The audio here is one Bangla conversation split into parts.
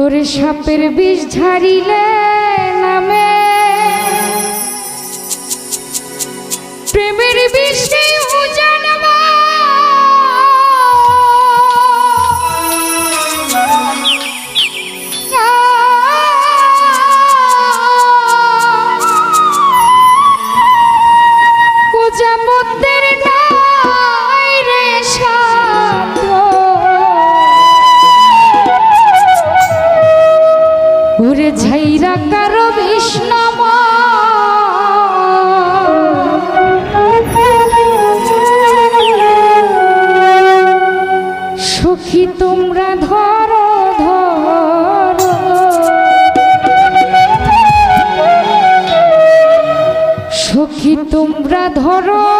ওরে সাপের বিষ ঝাড়িলে নামে। প্রেমের বিষে তোমরা ধরো।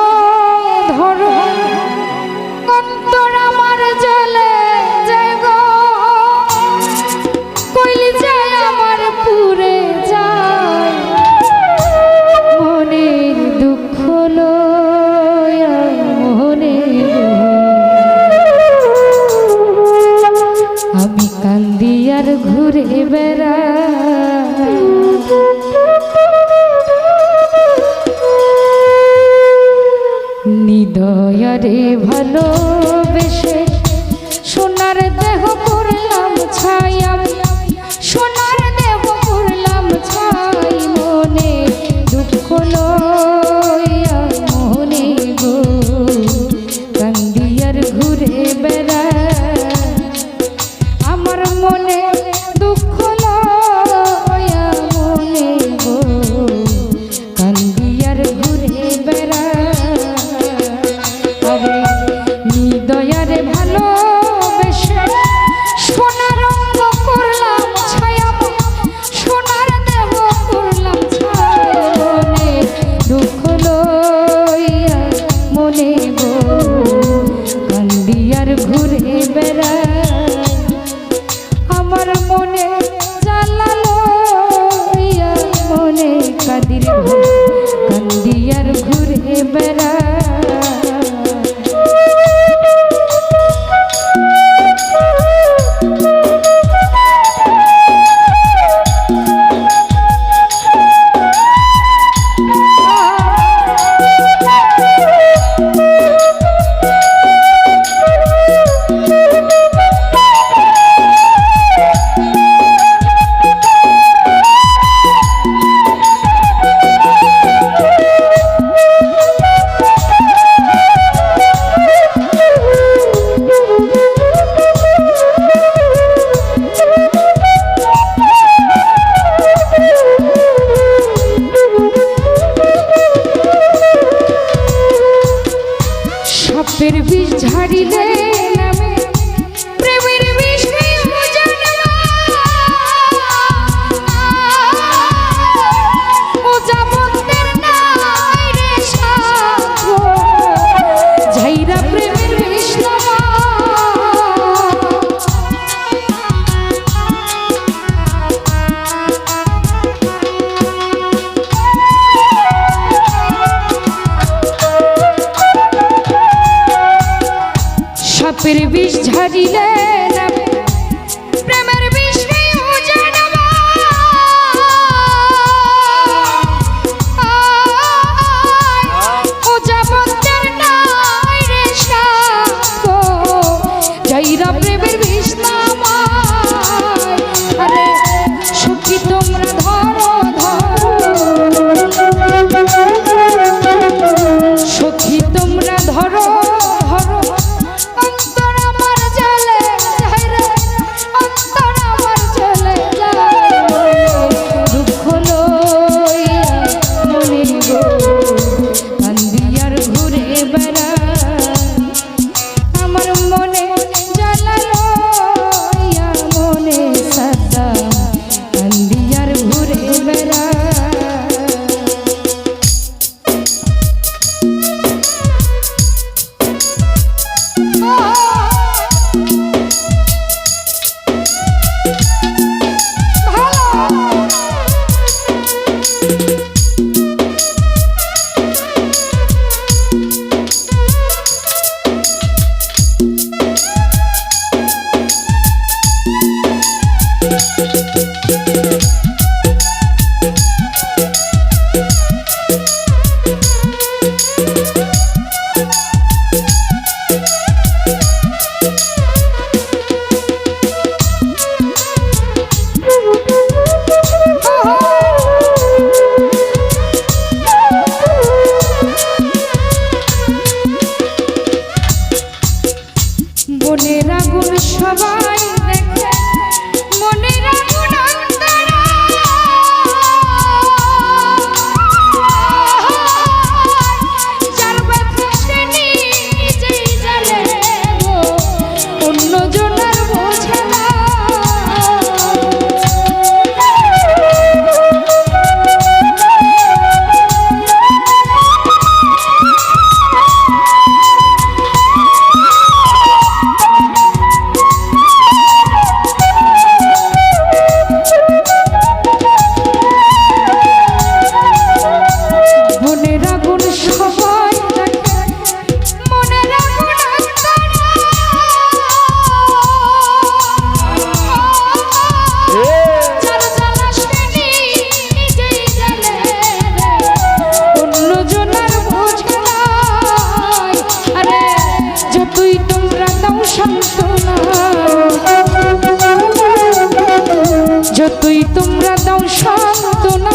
যতই তোমরা দাও সান্ত্বনা,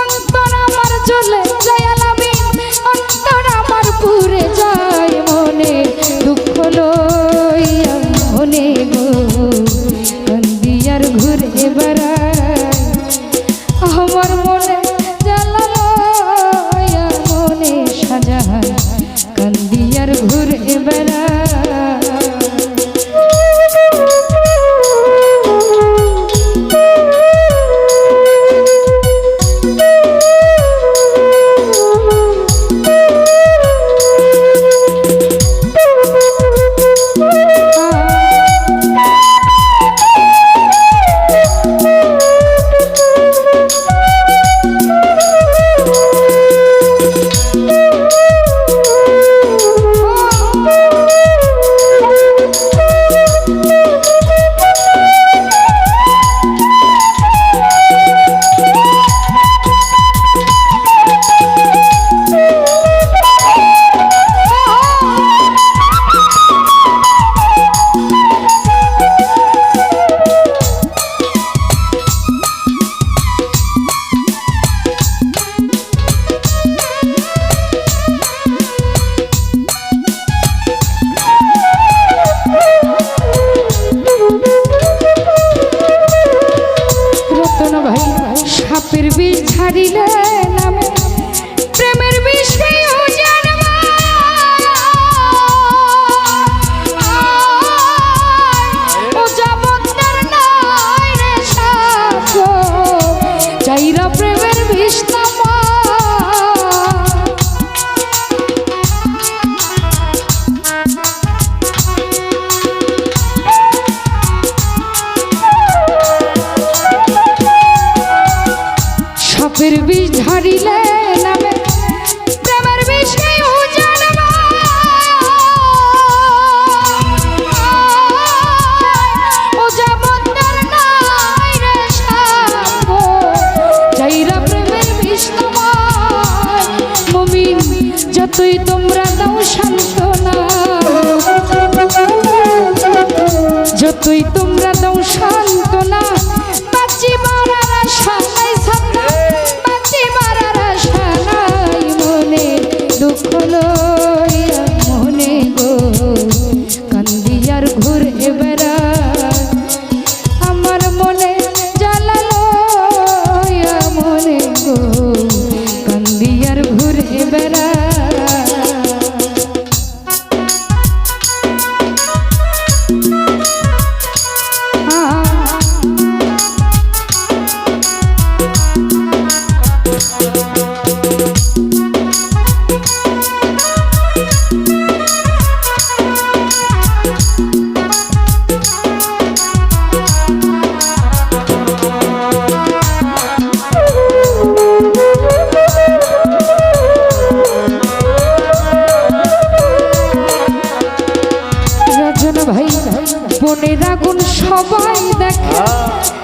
অন্তর আমার চলে যায় আলামি অন্তর আমার পুরে যায় মনে দুঃখ লইয়া মনে গো। কান্দিয়ার ঘুরে বেড়ায় আমার মনে যতই তোমরা সবাই দেখে।